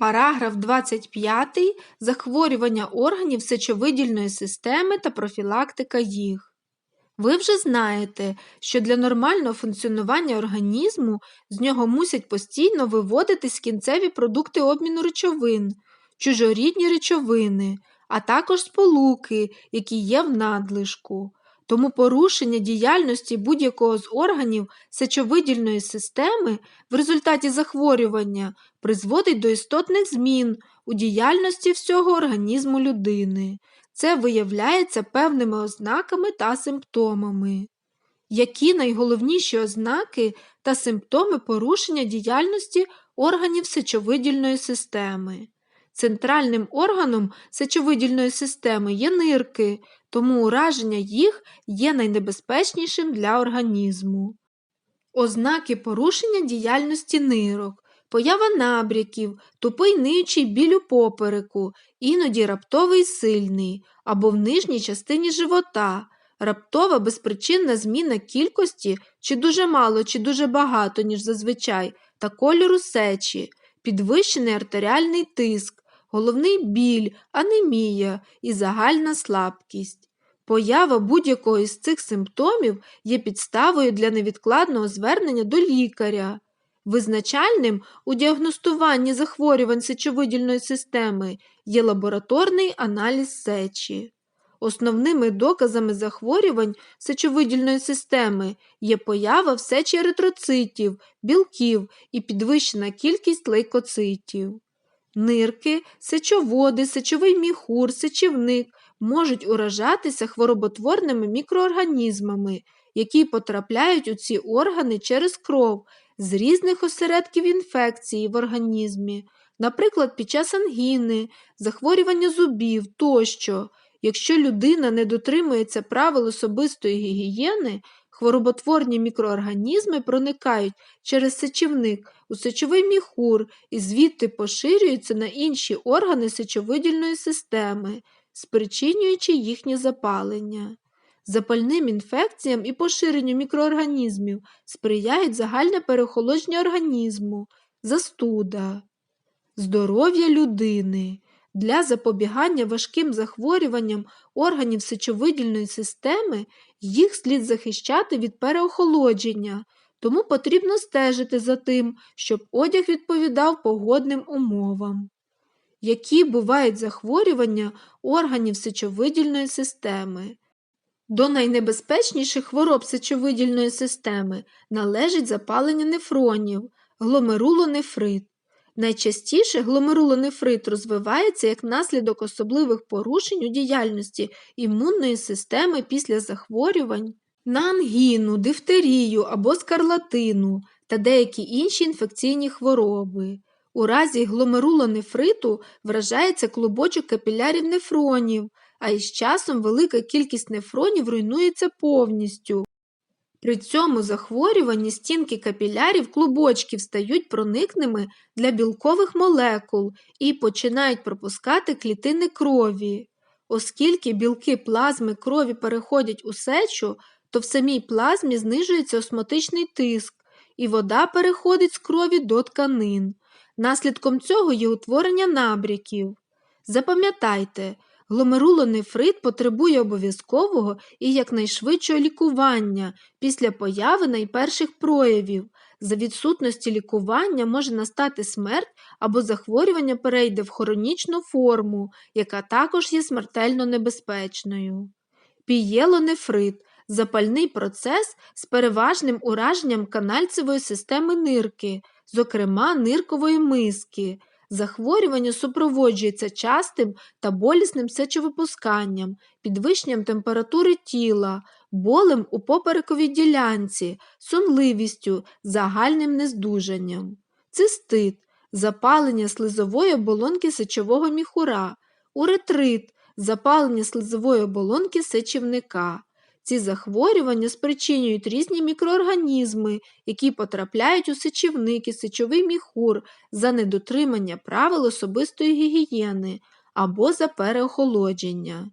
Параграф 25. Захворювання органів сечовидільної системи та профілактика їх. Ви вже знаєте, що для нормального функціонування організму з нього мусять постійно виводитись кінцеві продукти обміну речовин, чужорідні речовини, а також сполуки, які є в надлишку. Тому порушення діяльності будь-якого з органів сечовидільної системи в результаті захворювання призводить до істотних змін у діяльності всього організму людини. Це виявляється певними ознаками та симптомами. Які найголовніші ознаки та симптоми порушення діяльності органів сечовидільної системи? Центральним органом сечовидільної системи є нирки, тому ураження їх є найнебезпечнішим для організму. Ознаки порушення діяльності нирок, поява набряків, тупий ниючий біль у попереку, іноді раптовий сильний, або в нижній частині живота, раптова безпричинна зміна кількості чи дуже мало, чи дуже багато, ніж зазвичай, та кольору сечі, підвищений артеріальний тиск, головний біль, анемія і загальна слабкість. Поява будь-якого із цих симптомів є підставою для невідкладного звернення до лікаря. Визначальним у діагностуванні захворювань сечовидільної системи є лабораторний аналіз сечі. Основними доказами захворювань сечовидільної системи є поява в сечі еритроцитів, білків і підвищена кількість лейкоцитів. Нирки, сечоводи, сечовий міхур, сечівник можуть уражатися хвороботворними мікроорганізмами, які потрапляють у ці органи через кров з різних осередків інфекції в організмі, наприклад, під час ангіни, захворювання зубів тощо. Якщо людина не дотримується правил особистої гігієни, хвороботворні мікроорганізми проникають через сечівник у сечовий міхур і звідти поширюються на інші органи сечовидільної системи, спричинюючи їхнє запалення. Запальним інфекціям і поширенню мікроорганізмів сприяють загальне переохолодження організму, застуда, здоров'я людини. Для запобігання важким захворюванням органів сечовидільної системи їх слід захищати від переохолодження, тому потрібно стежити за тим, щоб одяг відповідав погодним умовам. Які бувають захворювання органів сечовидільної системи? До найнебезпечніших хвороб сечовидільної системи належить запалення нефронів, гломерулонефрит. Найчастіше гломерулонефрит розвивається як наслідок особливих порушень у діяльності імунної системи після захворювань на ангіну, дифтерію або скарлатину та деякі інші інфекційні хвороби. У разі гломерулонефриту вражається клубочок капілярів нефронів, а із часом велика кількість нефронів руйнується повністю. При цьому захворюванні стінки капілярів клубочків стають проникними для білкових молекул і починають пропускати клітини крові. Оскільки білки плазми крові переходять у сечу, то в самій плазмі знижується осмотичний тиск, і вода переходить з крові до тканин. Наслідком цього є утворення набряків. Запам'ятайте, гломерулонефрит потребує обов'язкового і якнайшвидшого лікування після появи найперших проявів. За відсутності лікування може настати смерть або захворювання перейде в хронічну форму, яка також є смертельно небезпечною. Пієлонефрит запальний процес з переважним ураженням канальцевої системи нирки, зокрема ниркової миски. Захворювання супроводжується частим та болісним сечовипусканням, підвищенням температури тіла, болем у поперековій ділянці, сонливістю, загальним нездужанням, цистит, запалення слизової оболонки сечового міхура, уретрит, запалення слизової оболонки сечівника. Ці захворювання спричинюють різні мікроорганізми, які потрапляють у сечівник і сечовий міхур за недотримання правил особистої гігієни або за переохолодження.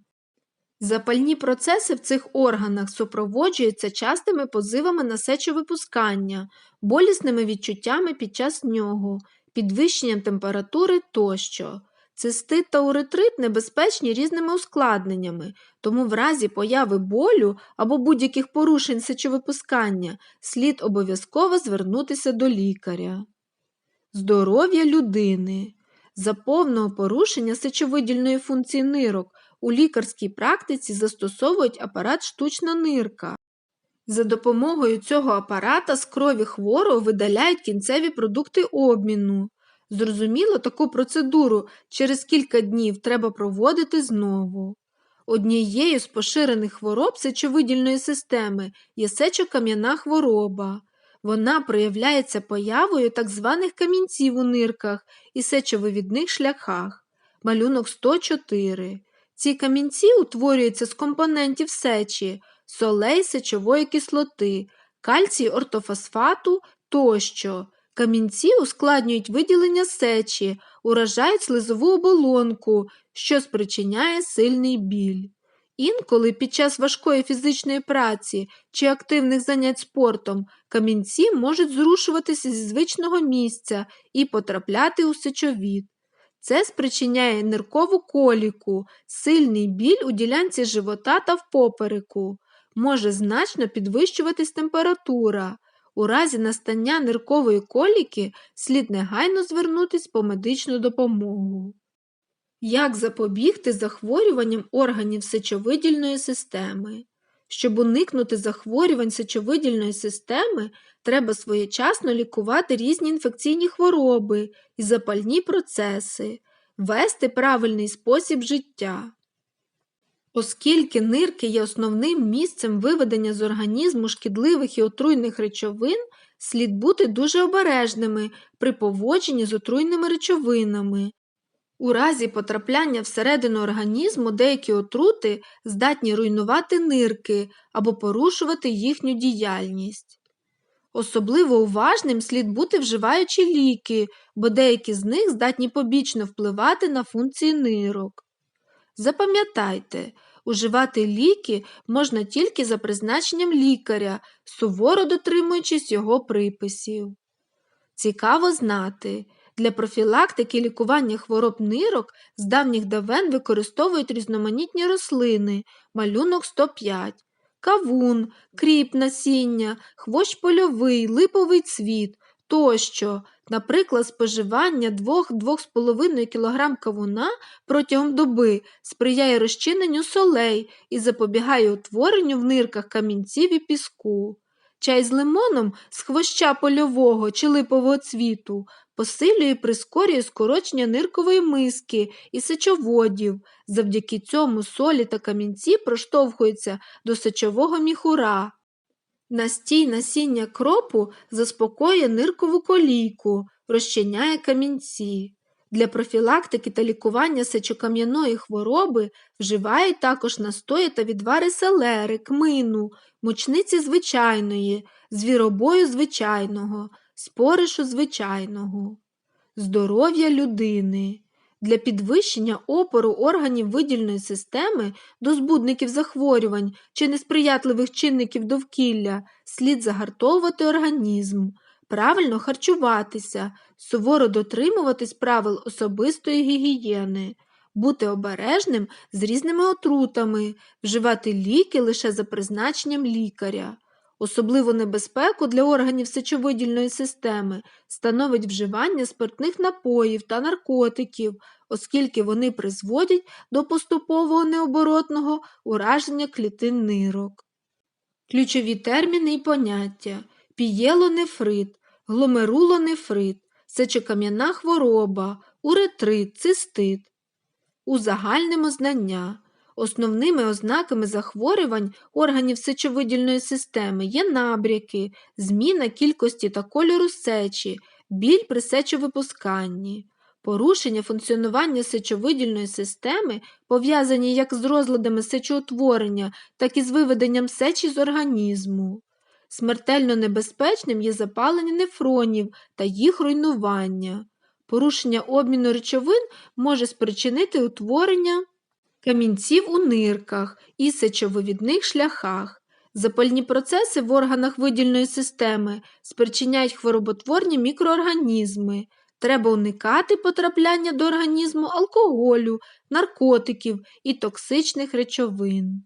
Запальні процеси в цих органах супроводжуються частими позивами на сечовипускання, болісними відчуттями під час нього, підвищенням температури тощо. Цистит та уретрит небезпечні різними ускладненнями, тому в разі появи болю або будь-яких порушень сечовипускання слід обов'язково звернутися до лікаря. Здоров'я людини. За повного порушення сечовидільної функції нирок у лікарській практиці застосовують апарат штучна нирка. За допомогою цього апарата з крові хворого видаляють кінцеві продукти обміну. Зрозуміло, таку процедуру через кілька днів треба проводити знову. Однією з поширених хвороб сечовидільної системи є сечокам'яна хвороба. Вона проявляється появою так званих камінців у нирках і сечовивідних шляхах. Малюнок 104. Ці камінці утворюються з компонентів сечі, солей сечової кислоти, кальцій ортофосфату тощо. Камінці ускладнюють виділення сечі, уражають слизову оболонку, що спричиняє сильний біль. Інколи під час важкої фізичної праці чи активних занять спортом камінці можуть зрушуватися зі звичного місця і потрапляти у сечовід. Це спричиняє ниркову коліку, сильний біль у ділянці живота та в попереку. Може значно підвищуватись температура. У разі настання ниркової коліки слід негайно звернутися по медичну допомогу. Як запобігти захворюванням органів сечовидільної системи? Щоб уникнути захворювань сечовидільної системи, треба своєчасно лікувати різні інфекційні хвороби і запальні процеси, вести правильний спосіб життя. Оскільки нирки є основним місцем виведення з організму шкідливих і отруйних речовин, слід бути дуже обережними при поводженні з отруйними речовинами. У разі потрапляння всередину організму деякі отрути здатні руйнувати нирки або порушувати їхню діяльність. Особливо уважним слід бути вживаючи ліки, бо деякі з них здатні побічно впливати на функції нирок. Запам'ятайте, Уживати ліки можна тільки за призначенням лікаря, суворо дотримуючись його приписів. Цікаво знати, для профілактики лікування хвороб нирок з давніх давен використовують різноманітні рослини, малюнок 105, кавун, кріп насіння, хвощ польовий, липовий цвіт тощо. Наприклад, споживання 2-2,5 кг кавуна протягом доби сприяє розчиненню солей і запобігає утворенню в нирках камінців і піску. Чай з лимоном з хвоща польового чи липового цвіту посилює і прискорює скорочення ниркової миски і сечоводів. Завдяки цьому солі та камінці проштовхуються до сечового міхура. Настій насіння кропу заспокоює ниркову колійку, розчиняє камінці. Для профілактики та лікування сечокам'яної хвороби вживають також настої та відвари селери, кмину, мучниці звичайної, звіробою звичайного, споришу звичайного. Здоров'я людини. Для підвищення опору органів видільної системи до збудників захворювань чи несприятливих чинників довкілля слід загартовувати організм, правильно харчуватися, суворо дотримуватись правил особистої гігієни, бути обережним з різними отрутами, вживати ліки лише за призначенням лікаря. Особливу небезпеку для органів сечовидільної системи становить вживання спиртних напоїв та наркотиків, оскільки вони призводять до поступового необоротного ураження клітин нирок. Ключові терміни і поняття пієлонефрит, гломерулонефрит, сечокам'яна хвороба, уретрит, цистит. Узагальнимо знання. Основними ознаками захворювань органів сечовидільної системи є набряки, зміна кількості та кольору сечі, біль при сечовипусканні. Порушення функціонування сечовидільної системи пов'язані як з розладами сечоутворення, так і з виведенням сечі з організму. Смертельно небезпечним є запалення нефронів та їх руйнування. Порушення обміну речовин може спричинити утворення камінців у нирках і сечовивідних шляхах. Запальні процеси в органах видільної системи спричиняють хвороботворні мікроорганізми. Треба уникати потрапляння до організму алкоголю, наркотиків і токсичних речовин.